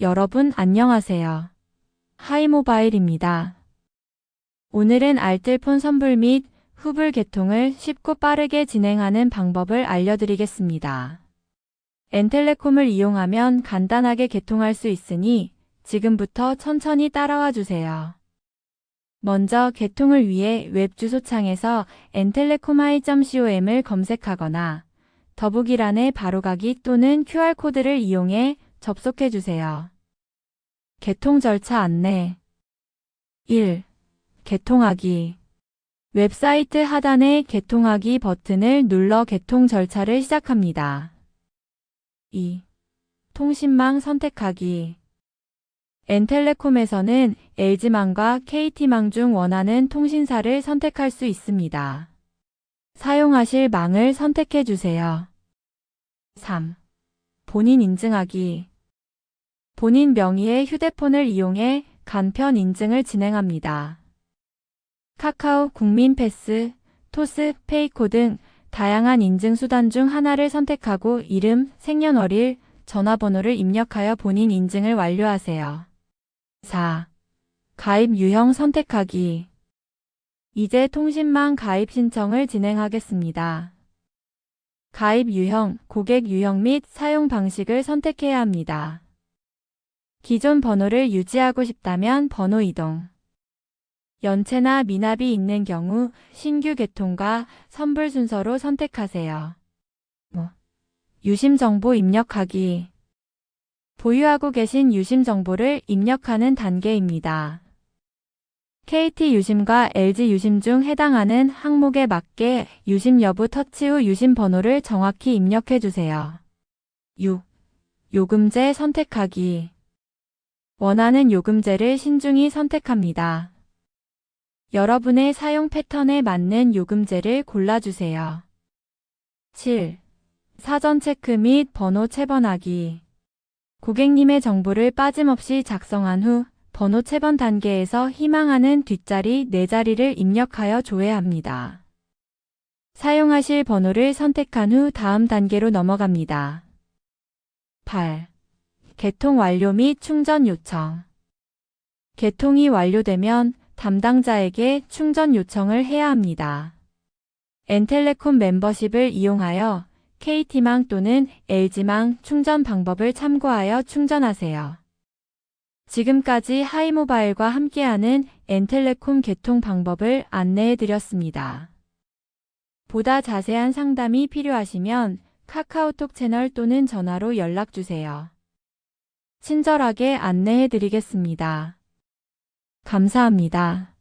여러분 안녕하세요. 하이모바일입니다. 오늘은 알뜰폰 선불 및 후불 개통을 쉽고 빠르게 진행하는 방법을 알려드리겠습니다. 엔텔레콤을 이용하면 간단하게 개통할 수 있으니 지금부터 천천히 따라와 주세요. 먼저 개통을 위해 웹 주소창에서 엔텔레콤하이.com을 검색하거나 더보기란에 바로가기 또는 QR코드를 이용해 접속해 주세요. 개통 절차 안내 1. 개통하기 웹사이트 하단의 개통하기 버튼을 눌러 개통 절차를 시작합니다. 2. 통신망 선택하기 엔텔레콤에서는 LG망과 KT망 중 원하는 통신사를 선택할 수 있습니다. 사용하실 망을 선택해 주세요. 3. 본인 인증하기 본인 명의의 휴대폰을 이용해 간편 인증을 진행합니다. 카카오 국민 패스, 토스, 페이코 등 다양한 인증 수단 중 하나를 선택하고 이름, 생년월일, 전화번호를 입력하여 본인 인증을 완료하세요. 4. 가입 유형 선택하기 이제 통신망 가입 신청을 진행하겠습니다. 가입 유형, 고객 유형 및 사용 방식을 선택해야 합니다. 기존 번호를 유지하고 싶다면 번호 이동. 연체나 미납이 있는 경우 신규 개통과 선불 순서로 선택하세요. 뭐, 유심 정보 입력하기. 보유하고 계신 유심 정보를 입력하는 단계입니다. KT 유심과 LG 유심 중 해당하는 항목에 맞게 유심 여부 터치 후 유심 번호를 정확히 입력해 주세요. 6. 요금제 선택하기. 원하는 요금제를 신중히 선택합니다. 여러분의 사용 패턴에 맞는 요금제를 골라주세요. 7. 사전 체크 및 번호 체번하기. 고객님의 정보를 빠짐없이 작성한 후 번호 체번 단계에서 희망하는 뒷자리 4자리를 입력하여 조회합니다. 사용하실 번호를 선택한 후 다음 단계로 넘어갑니다. 8. 개통 완료 및 충전 요청. 개통이 완료되면 담당자에게 충전 요청을 해야 합니다. 엔텔레콤 멤버십을 이용하여 KT망 또는 LG망 충전 방법을 참고하여 충전하세요. 지금까지 하이모바일과 함께하는 엔텔레콤 개통 방법을 안내해 드렸습니다. 보다 자세한 상담이 필요하시면 카카오톡 채널 또는 전화로 연락 주세요. 친절하게 안내해 드리겠습니다. 감사합니다.